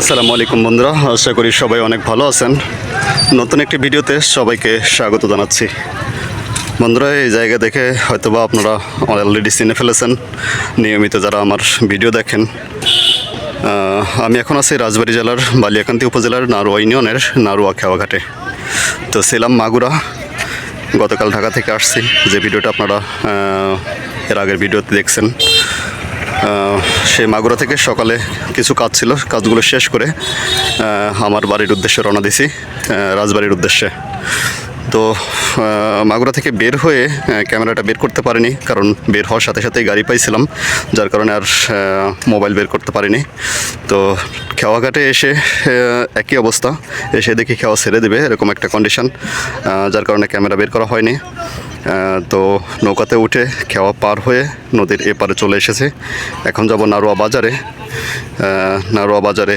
আসসালামু আলাইকুম বন্ধুরা, আশা করি সবাই অনেক ভালো আছেন। নতুন একটি ভিডিওতে সবাইকে স্বাগত জানাচ্ছি। বন্ধুরা, এই জায়গা দেখে হয়তোবা আপনারা অলরেডি চিনে ফেলেছেন, নিয়মিত যারা আমার ভিডিও দেখেন। আমি এখন আছি রাজবাড়ী জেলার বালিয়াকান্তি উপজেলার নারুয়া ইউনিয়নের নারুয়া খেওয়াঘাটে। তো ছিলাম মাগুরা, গতকাল ঢাকা থেকে আসছি। যে ভিডিওটা আপনারা এর আগের ভিডিওতে দেখছেন। সেই মাগুরা থেকে সকালে কিছু কাজ ছিল, কাজগুলো শেষ করে আমার বাড়ির উদ্দেশ্যে রওনা দিছি রাজবাড়ির উদ্দেশ্যে। তো মাগুরা থেকে বের হয়ে ক্যামেরাটা বের করতে পারিনি, কারণ বের হওয়ার সাথে সাথেই গাড়ি পাইছিলাম, যার কারণে আর মোবাইল বের করতে পারিনি। তো, খেওয়াঘাটে এসে একই অবস্থা, এসে দেখি খেওয়া ছেড়ে দেবে, এরকম একটা কন্ডিশন যার কারণে ক্যামেরা বের করা হয়নি। তো নৌকাতে উঠে খেওয়া পার হয়ে নদীর এপারে চলে এসেছে। এখন যাব নারোয়া বাজারে। নারোয়া বাজারে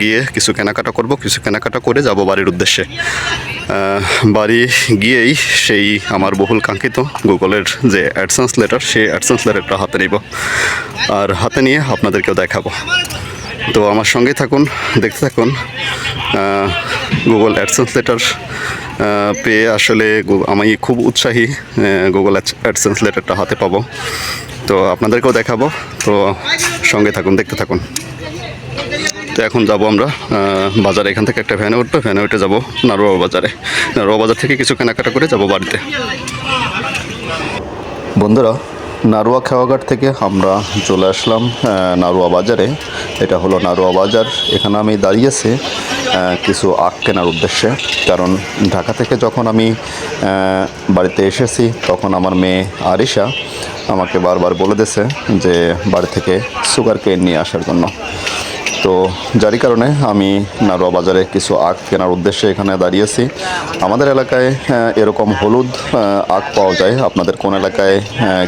গিয়ে কিছু কেনাকাটা করব, কিছু কেনাকাটা করে যাব বাড়ির উদ্দেশ্যে। বাড়ি গিয়েই সেই আমার বহুল কাঙ্ক্ষিত গুগলের যে অ্যাডসেন্স লেটার, সেই অ্যাডসেন্স লেটারটা হাতে নিব আর হাতে নিয়ে আপনাদেরকেও দেখাবো। তো আমার সঙ্গেই থাকুন, দেখতে থাকুন গুগল অ্যাডসেন্স লেটার পেয়ে আসলে আমি খুব উৎসাহী গুগল অ্যাডসেন্স লেটারটা হাতে পাবো। তো আপনাদেরকেও দেখাবো। তো সঙ্গে থাকুন, দেখতে থাকুন। তো এখন যাব আমরা বাজারে। এখান থেকে একটা ভ্যানে উঠবো, ভ্যানে উঠে যাব নারুয়া বাজারে। নারোয়া বাজার থেকে কিছু কেনাকাটা করে যাব বাড়িতে। বন্ধুরা নারোয়া খেওয়াঘাট থেকে আমরা চলে আসলাম নারুয়া বাজারে। এটা হলো নারুয়া বাজার। এখানে আমি দাঁড়িয়েছি কিছু আখ কেনার উদ্দেশ্যে। কারণ ঢাকা থেকে যখন আমি বাড়িতে এসেছি, তখন আমার মেয়ে আরিশা আমাকে বারবার বলে দিয়েছে যে, বাড়ি থেকে সুগার কেন নিয়ে আসার জন্য। তো যারই কারণে আমি নারোয়া বাজারে কিছু আখ কেনার উদ্দেশ্যে এখানে দাঁড়িয়েছি আমাদের এলাকায় এরকম হলুদ আখ পাওয়া যায়। আপনাদের কোন এলাকায়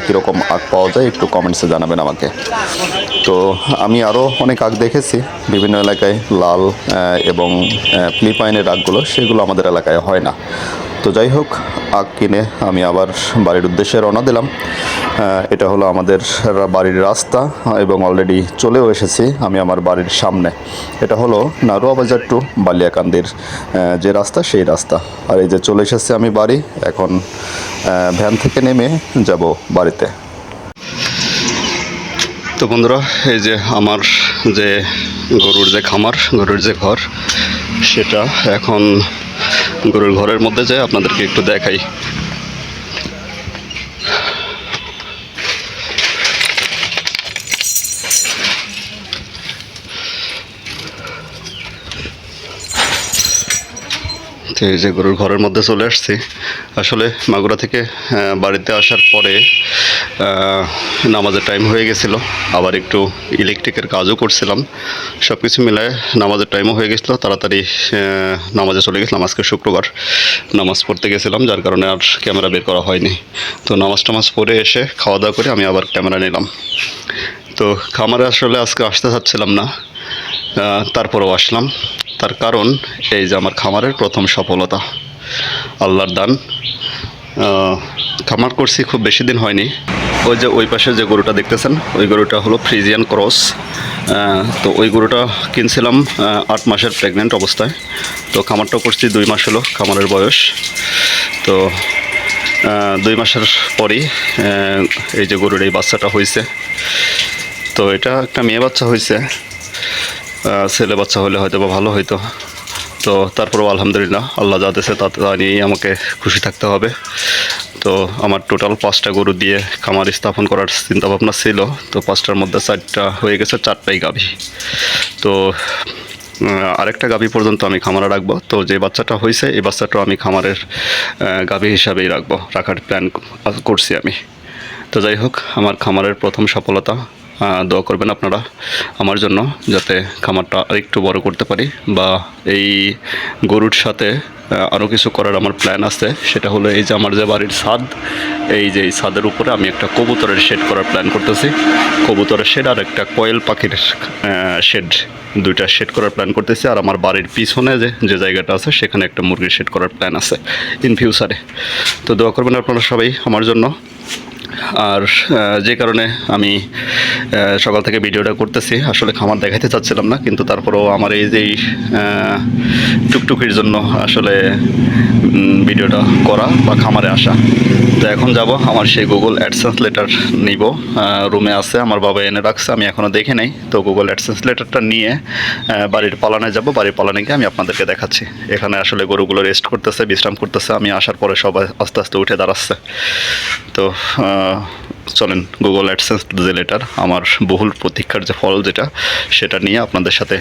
কীরকম আখ পাওয়া যায় একটু কমেন্টসে জানাবেন আমাকে। তো আমি আরও অনেক আখ দেখেছি। বিভিন্ন এলাকায় লাল এবং ফিলিপাইনের আখগুলো, সেগুলো আমাদের এলাকায় হয় না। তো যাই হোক, আগ কিনে আমি আবার বাড়ির উদ্দেশ্যে রওনা দিলাম। এটা হলো আমাদের বাড়ির রাস্তা এবং অলরেডি চলেও এসেছি আমি আমার বাড়ির সামনে। এটা হলো নারোয়া বাজার টু বালিয়াকান্দির যে রাস্তা সেই রাস্তা। আর এই যে চলে এসেছি আমি বাড়ি, এখন ভ্যান থেকে নেমে যাব বাড়িতে। তো বন্ধুরা, এই যে আমার যে গরুর যে খামার, গরুর যে ঘর, সেটা এখন গরুর ঘরের মধ্যে যায় আপনাদেরকে একটু দেখাই। এই যে গরুর ঘরের মধ্যে চলে আসছি। আসলে মাগুরা থেকে বাড়িতে আসার পরে নামাজের টাইম হয়ে গেছিল, আবার একটু ইলেকট্রিকের কাজও করছিলাম। সব কিছু মিলায় নামাজের টাইমও হয়ে গেছিল, তাড়াতাড়ি নামাজে চলে গেছিলাম আজকে শুক্রবার। নামাজ পড়তে গেছিলাম, যার কারণে আর ক্যামেরা বের করা হয়নি। তো নামাজ টামাজ পড়ে এসে খাওয়া দাওয়া করে আমি আবার ক্যামেরা নিলাম। তো খামারে আসলে আজকে আসতে চাচ্ছিলাম না তারপরেও আসলাম। তার কারণ এই যে আমার খামারের প্রথম সফলতা, আল্লাহর দান। খামার করছি, খুব বেশি দিন হয়নি। ওই যে ওই পাশে যে গরুটা দেখতেছেন, ওই গরুটা হলো ফ্রিজিয়ান ক্রস তো ওই গরুটা কিনছিলাম আট মাসের প্রেগনেন্ট অবস্থায়। তো খামারটা করছি দুই মাস হলো খামারের বয়স। তো দুই মাসের পরেই এই যে গরুর এই বাচ্চাটা হয়েছে তো এটা একটা মেয়ে বাচ্চা হয়েছে ছেলে বাচ্চা হলে হয়তো বা ভালো হইতো। তো তারপরেও আলহামদুলিল্লাহ, আল্লাহ যা দিয়েছে তা নিয়েই আমাকে খুশি থাকতে হবে। তো আমার টোটাল পাঁচটা গরু দিয়ে খামার স্থাপন করার চিন্তাভাবনা ছিল। তো পাঁচটার মধ্যে চারটা হয়ে গেছে, চারটাই গাভী। তো আরেকটা গাভী পর্যন্ত আমি খামারে রাখব। তো যে বাচ্চাটা হয়েছে, এই বাচ্চাটাও আমি খামারের গাভী হিসাবেই রাখব। রাখার প্ল্যান করছি আমি। তো যাই হোক, আমার খামারের প্রথম সফলতা দোয়া করবেন আপনারা আমার জন্য যাতে খামারটা আরেকটু বড় করতে পারি বা এই গরুর সাথে আরও কিছু করার আমার প্ল্যান আছে। সেটা হলো এই যে আমার যে বাড়ির ছাদ, এই যে এই ছাদের উপরে আমি একটা কবুতরের শেড করার প্ল্যান করতেছি। কবুতরের শেড আর একটা কয়েল পাখির শেড দুইটা শেড করার প্ল্যান করতেছি। আর আমার বাড়ির পিছনে যে যে জায়গাটা আছে, সেখানে একটা মুরগির শেড করার প্ল্যান আছে ইন ফিউচারে তো দোয়া করবেন আপনারা সবাই আমার জন্য। আর যে কারণে আমি সকাল থেকে ভিডিওটা করতেছি। আসলে খামার দেখাতে চাচ্ছিলাম না কিন্তু তারপরেও আমার এই যে আহ, টুকটুকির জন্য আসলে ভিডিওটা করা বা খামারে আসা। তো এখন যাব আমার সেই গুগল অ্যাডসেন্স লেটার নিব। রুমে আছে আমার বাবা এনে রাখছে আমি এখনও দেখে নেই। তো গুগল অ্যাডসেন্স লেটারটা নিয়ে বাড়ির পালানে যাব। বাড়ির পালানে গিয়ে আমি আপনাদেরকে দেখাচ্ছি। এখানে আসলে গরুগুলো রেস্ট করতেছে বিশ্রাম করতেছে। আমি আসার পরে সবাই আস্তে আস্তে উঠে দাঁড়াচ্ছে। তো চলেন গুগল অ্যাডসেন্স যে লেটার আমার বহুল প্রতীক্ষার যে ফল যেটা, সেটা নিয়ে আপনাদের সাথে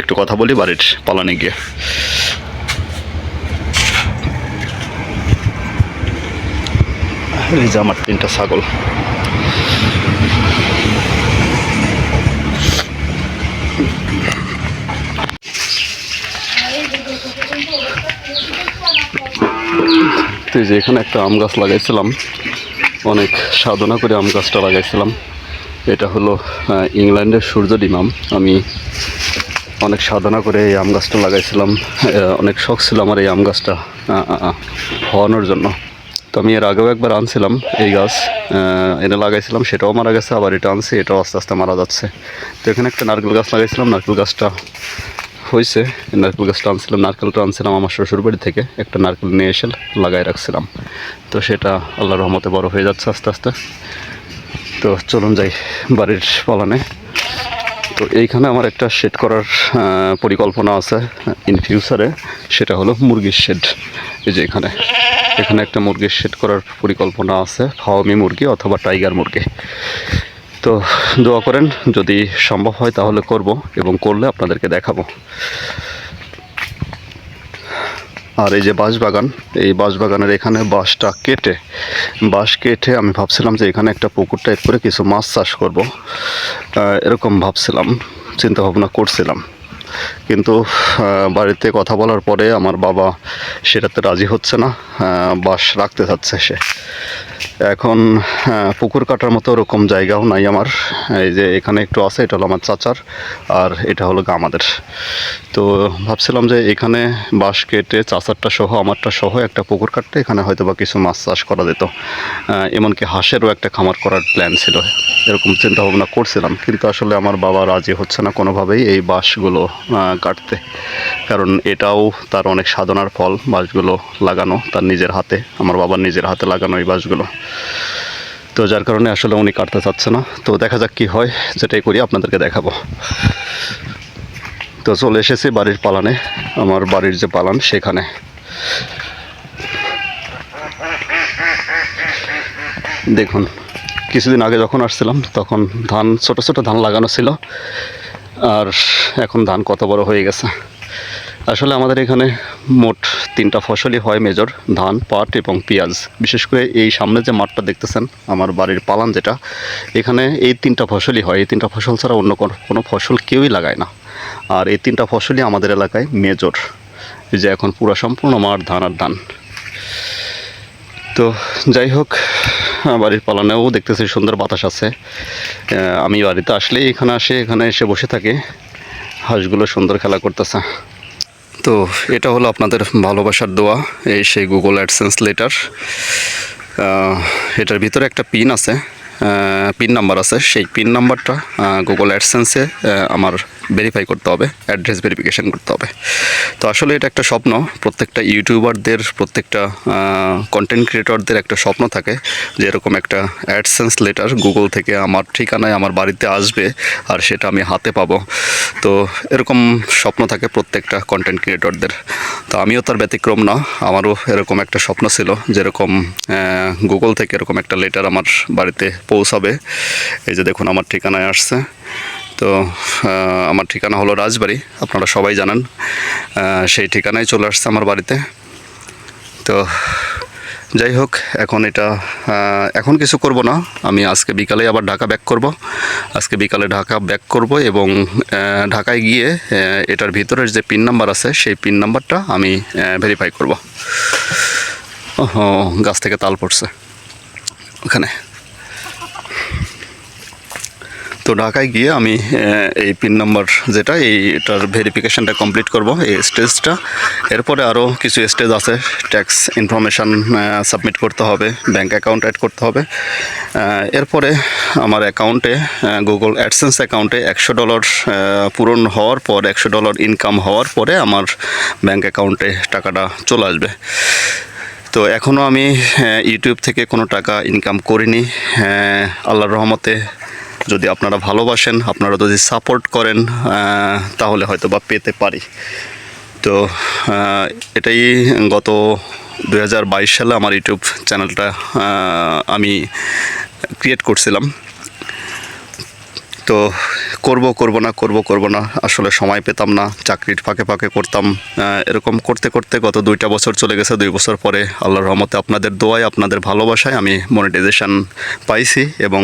একটু কথা বলি বাড়ির পালানে গিয়ে। এই যে আমার তিনটা ছাগল। তো যে এখানে একটা আম গাছ লাগাইছিলাম। অনেক সাধনা করে আম গাছটা লাগাইছিলাম। এটা হলো ইংল্যান্ডের সূর্য ডিমাম। আমি অনেক সাধনা করে এই আম গাছটা লাগাইছিলাম। অনেক শখ ছিল আমার এই আম গাছটা হওয়ানোর জন্য। তো আমি এর আগেও একবার আনছিলাম এই গাছ এনে লাগাইছিলাম, সেটাও মারা গেছে, আবার এটা আনছি, এটাও আস্তে আস্তে মারা যাচ্ছে। তো এখানে একটা নারকেল গাছ লাগাইছিলাম, নারকেল গাছটা হয়েছে, নারকেল গাছটা আনছিলাম নারকেলটা আনছিলাম আমার শ্বশুর বাড়ি থেকে, একটা নারকেল নিয়ে এসে লাগাই রাখছিলাম। তো সেটা আল্লাহর রহমতে বড় হয়ে যাচ্ছে আস্তে আস্তে। তো চলুন যাই বাড়ির পালানে। তো এইখানে আমার একটা শেড করার পরিকল্পনা আছে ইন ফিউচারে সেটা হলো মুরগির শেড এই যে এখানে এখানে একটা মুরগির শেড করার পরিকল্পনা আছে ফাওয়ামি মুরগি অথবা টাইগার মুরগি। তো দোয়া করেন, যদি সম্ভব হয় তাহলে করব এবং করলে আপনাদেরকে দেখাবো। আর এই যে বাঁশবাগান, এই বাঁশবাগানের এখানে বাঁশটা কেটে, বাঁশ কেটে আমি ভাবছিলাম যে এখানে একটা পুকুর টাইপ করে কিছু মাছ চাষ করব। এরকম ভাবছিলাম চিন্তা ভাবনা করছিলাম। কিন্তু বাড়িতে কথা বলার পরে আমার বাবা সেটাতে রাজি হচ্ছে না বাঁশ রাখতে চাচ্ছে সে। এখন আহ, পুকুর কাটার মতো ওরকম জায়গাও নাই আমার। এই যে এখানে একটু আছে এটা হলো আমার চাচার আর এটা হলো আমাদের। তো ভাবছিলাম যে এখানে বাঁশ কেটে চাচারটা সহ আমারটা সহ একটা পুকুর কাটতে এখানে হয়তো বা কিছু মাছ চাষ করা যেত। এমনকি হাঁসেরও একটা খামার করার প্ল্যান ছিল। এরকম চিন্তা ভাবনা করছিলাম কিন্তু আসলে আমার বাবা রাজি হচ্ছে না কোনোভাবেই এই বাঁশগুলো কাটতে। কারণ এটাও তার অনেক সাধনার ফল বাঁশগুলো লাগানো তার নিজের হাতে। আমার বাবার নিজের হাতে লাগানো এই বাঁশগুলো। তো যার কারণে আসলে উনি কাটতে চাচ্ছে না। তো দেখা যাক কি হয়, যেটাই করি আপনাদেরকে দেখাবো। তো চলে এসেছি বাড়ির পালানে। আমার বাড়ির যে পালান, সেখানে। দেখুন, কিছুদিন আগে যখন আসছিলাম, তখন ধান, ছোট ছোট ধান লাগানো ছিল। আর এখন ধান কত বড় হয়ে গেছে। আসলে আমাদের এখানে মোট তিনটা ফসলই হয় মেজর ধান, পাট এবং পেঁয়াজ। বিশেষ করে এই সামনে যে মাঠটা দেখতেছেন, আমার বাড়ির পালান যেটা, এখানে এই তিনটা ফসলই হয়। এই তিনটা ফসল ছাড়া অন্য কোনো কোনো ফসল কেউই লাগায় না। আর এই তিনটা ফসলই আমাদের এলাকায় মেজর যে এখন পুরো সম্পূর্ণ মাঠ, ধান আর ধান। তো যাই হোক বাড়ির পালানেও দেখতেছি সুন্দর বাতাস আছে। আমি বাড়িতে আসলেই এখানে আসে, এখানে এসে বসে থাকি। হাঁসগুলো সুন্দর খেলা করতেছে। তো এটা হলো আপনাদের ভালোবাসার দোয়া, এই সেই গুগল অ্যাডসেন্স লেটার এটার ভিতরে একটা পিন আছে পিন নাম্বার আছে। সেই পিন নাম্বারটা গুগল অ্যাডসেন্সে আমার ভেরিফাই করতে হবে অ্যাড্রেস ভেরিফিকেশান করতে হবে। তো আসলে এটা একটা স্বপ্ন, প্রত্যেকটা ইউটিউবারদের প্রত্যেকটা কন্টেন্ট ক্রিয়েটরদের একটা স্বপ্ন থাকে যে এরকম একটা অ্যাডসেন্স লেটার গুগল থেকে আমার ঠিকানায় আমার বাড়িতে আসবে আর সেটা আমি হাতে পাবো। তো এরকম স্বপ্ন থাকে প্রত্যেকটা কন্টেন্ট ক্রিয়েটরদের তো আমিও তার ব্যতিক্রম না, আমারও এরকম একটা স্বপ্ন ছিল যেরকম গুগল থেকে এরকম একটা লেটার আমার বাড়িতে পৌঁছাবে। এই যে দেখুন, আমার ঠিকানায় আসছে। তো আমার ঠিকানা হলো রাজবাড়ি, আপনারা সবাই জানেন। সেই ঠিকানায় চলে আসছে আমার বাড়িতে। তো, যাই হোক, এখন এটা এখন কিছু করব না। আমি আজকে বিকালে আবার ঢাকা ব্যাক করব। আজকে বিকালে ঢাকা ব্যাক করব এবং ঢাকায় গিয়ে এটার ভিতরের যে পিন নাম্বার আছে, সেই পিন নাম্বারটা আমি ভেরিফাই করব। ও গাছ থেকে তাল পড়ছে। ওখানে। তো ঢাকায় গিয়ে আমি এই পিন নাম্বার যেটা এই এটার ভেরিফিকেশনটা কমপ্লিট করব, এই স্টেজটা এরপরে আরও কিছু স্টেজ আছে ট্যাক্স ইনফরমেশান সাবমিট করতে হবে ব্যাঙ্ক অ্যাকাউন্ট অ্যাড করতে হবে। এরপরে আমার অ্যাকাউন্টে গুগল অ্যাডসেন্স অ্যাকাউন্টে একশো ডলার পূরণ হওয়ার পর, একশো ডলার ইনকাম হওয়ার পরে আমার ব্যাঙ্ক অ্যাকাউন্টে টাকাটা চলে আসবে। তো এখনও আমি ইউটিউব থেকে কোনো টাকা ইনকাম করিনি। আল্লাহর রহমতে যদি আপনারা ভালোবাসেন, আপনারা যদি সাপোর্ট করেন তাহলে হয়তো বা পেতে পারি। তো এটাই গত দুহাজার বাইশ সালে আমার ইউটিউব চ্যানেলটা আমি ক্রিয়েট করছিলাম। তো করব করব না, করব করব না। আসলে সময় পেতাম না, চাকরির ফাঁকে ফাঁকে করতাম। এরকম করতে করতে গত দুইটা বছর চলে গেছে। দুই বছর পরে আল্লাহর রহমতে আপনাদের দোয়ায়, আপনাদের ভালোবাসায় আমি মনিটাইজেশান পাইছি এবং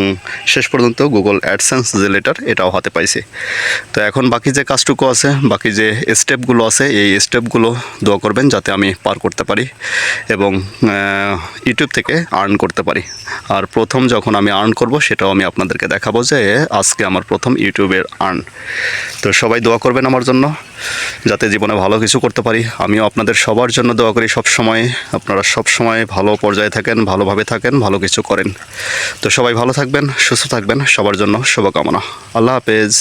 শেষ পর্যন্ত গুগল অ্যাডসেন্স যে লেটার এটাও হাতে পাইছি। তো এখন বাকি যে কাজটুকু আছে, বাকি যে স্টেপগুলো আছে, এই স্টেপগুলো দোয়া করবেন যাতে আমি পার করতে পারি এবং ইউটিউব থেকে আর্ন করতে পারি। আর প্রথম যখন আমি আর্ন করব, সেটাও আমি আপনাদেরকে দেখাবো যে আজকে আমার প্রথম ইউটিউবের আর্ন। তো সবাই দোয়া করবেন আমার জন্য, যাতে জীবনে ভালো কিছু করতে পারি। আমিও আপনাদের সবার জন্য দোয়া করি সব সময় আপনারা সব সময় ভালো পর্যায়ে থাকেন, ভালোভাবে থাকেন, ভালো কিছু করেন। তো সবাই ভালো থাকবেন, সুস্থ থাকবেন। সবার জন্য শুভকামনা। আল্লাহ হাফেজ।